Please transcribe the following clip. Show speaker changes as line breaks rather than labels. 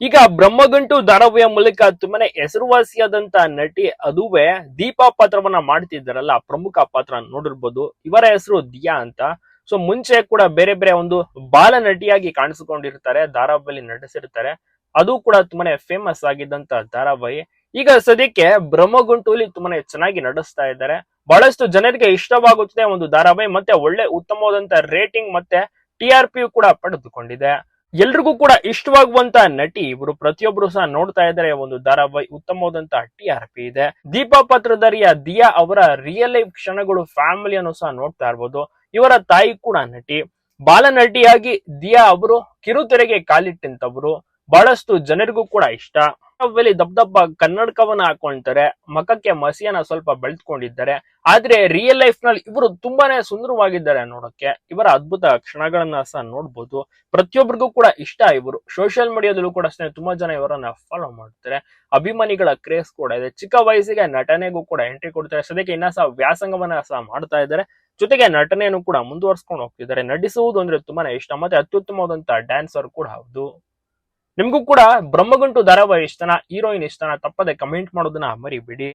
ಈಗ ಬ್ರಹ್ಮಗಂಟು ಧಾರಾವಾಹಿಯ ಮೂಲಕ ತುಂಬಾನೇ ಹೆಸರುವಾಸಿಯಾದಂತ ನಟಿ ಅದುವೇ ದೀಪಾ ಪಾತ್ರವನ್ನ ಮಾಡ್ತಿದ್ದಾರಲ್ಲ, ಪ್ರಮುಖ ಪಾತ್ರ ನೋಡಿರ್ಬೋದು. ಇವರ ಹೆಸರು ದಿಯಾ ಅಂತ. ಸೊ ಮುಂಚೆ ಕೂಡ ಬೇರೆ ಬೇರೆ ಒಂದು ಬಾಲ ನಟಿಯಾಗಿ ಕಾಣಿಸಿಕೊಂಡಿರ್ತಾರೆ ಧಾರಾವಾಹಿಯಲ್ಲಿ ನಟಿಸಿರ್ತಾರೆ. ಅದು ಕೂಡ ತುಂಬಾನೇ ಫೇಮಸ್ ಆಗಿದ್ದಂತ ಧಾರಾವಾಹಿ ಈಗ ಸದ್ಯಕ್ಕೆ ಬ್ರಹ್ಮಗುಂಟುಲಿ ತುಂಬಾನೇ ಚೆನ್ನಾಗಿ ನಡೆಸ್ತಾ ಇದ್ದಾರೆ. ಬಹಳಷ್ಟು ಜನರಿಗೆ ಇಷ್ಟವಾಗುತ್ತದೆ ಒಂದು ಧಾರಾವಾಹಿ ಮತ್ತೆ ಒಳ್ಳೆ ಉತ್ತಮವಾದಂತ ರೇಟಿಂಗ್ ಮತ್ತೆ ಟಿ ಆರ್ ಪಿ ಕೂಡ ಪಡೆದುಕೊಂಡಿದೆ. ಎಲ್ರಿಗೂ ಕೂಡ ಇಷ್ಟವಾಗುವಂತ ನಟಿ ಇವರು ಪ್ರತಿಯೊಬ್ರು ಸಹ ನೋಡ್ತಾ ಇದ್ದಾರೆ, ಒಂದು ಧಾರಾವಾಹಿ ಉತ್ತಮವಾದಂತ ಟಿ ಆರ್ ಪಿ ಇದೆ. ದೀಪಾ ಪತ್ರಧಾರಿಯ ದಿಯಾ ಅವರ ರಿಯಲ್ ಲೈಫ್ ಕ್ಷಣಗಳು ಫ್ಯಾಮಿಲಿಯನ್ನು ಸಹ ನೋಡ್ತಾ ಇರ್ಬೋದು. ಇವರ ತಾಯಿ ಕೂಡ ನಟಿ. ಬಾಲನಟಿಯಾಗಿ ದಿಯಾ ಅವರು ಕಿರುತೆರೆಗೆ ಕಾಲಿಟ್ಟಂತವರು ಬಹಳಷ್ಟು ಜನರಿಗೂ ಕೂಡ ಇಷ್ಟ. ದಬ ದಬ್ಬ ಕನ್ನಡಕವನ್ನ ಹಾಕೊಳ್ತಾರೆ, ಮಖಕ್ಕೆ ಮಸಿಯನ್ನ ಸ್ವಲ್ಪ ಬೆಳೆದುಕೊಂಡಿದ್ದಾರೆ ಆದ್ರೆ ರಿಯಲ್ ಲೈಫ್ನಲ್ಲಿ ಇವರು ತುಂಬಾನೇ ಸುಂದರವಾಗಿದ್ದಾರೆ ನೋಡಕ್ಕೆ. ಇವರ ಅದ್ಭುತ ಕ್ಷಣಗಳನ್ನ ಸಹ ನೋಡ್ಬೋದು. ಪ್ರತಿಯೊಬ್ಬರಿಗೂ ಕೂಡ ಇಷ್ಟ ಇವರು. ಸೋಷಿಯಲ್ ಮೀಡಿಯಾದಲ್ಲೂ ಕೂಡ ಅಷ್ಟೇ ತುಂಬಾ ಜನ ಇವರನ್ನ ಫಾಲೋ ಮಾಡ್ತಾರೆ. ಅಭಿಮಾನಿಗಳ ಕ್ರೇಸ್ ಕೂಡ ಇದೆ. ಚಿಕ್ಕ ವಯಸ್ಸಿಗೆ ನಟನೆಗೂ ಕೂಡ ಎಂಟ್ರಿ ಕೊಡ್ತಾರೆ. ಸದ್ಯಕ್ಕೆ ಇನ್ನ ಸಹ ವ್ಯಾಸಂಗವನ್ನ ಸಹ ಮಾಡ್ತಾ ಇದ್ದಾರೆ. ಜೊತೆಗೆ ನಟನೆಯನ್ನು ಕೂಡ ಮುಂದುವರ್ಸ್ಕೊಂಡು ಹೋಗ್ತಿದ್ದಾರೆ. ನಟಿಸುವುದು ಅಂದ್ರೆ ತುಂಬಾನೇ ಇಷ್ಟ. ಮತ್ತೆ ಅತ್ಯುತ್ತಮವಾದಂತಹ ಡ್ಯಾನ್ಸರ್ ಕೂಡ ಹೌದು. ನಿಮ್ಗೂ ಕೂಡ ಬ್ರಹ್ಮಗುಂಟು ಧಾರಾವಾಹಿ ಇಷ್ಟನ ಹೀರೋಯಿನ್ ಇಷ್ಟನ ತಪ್ಪದೆ ಕಮೆಂಟ್ ಮಾಡೋದನ್ನ ಮರಿಬೇಡಿ.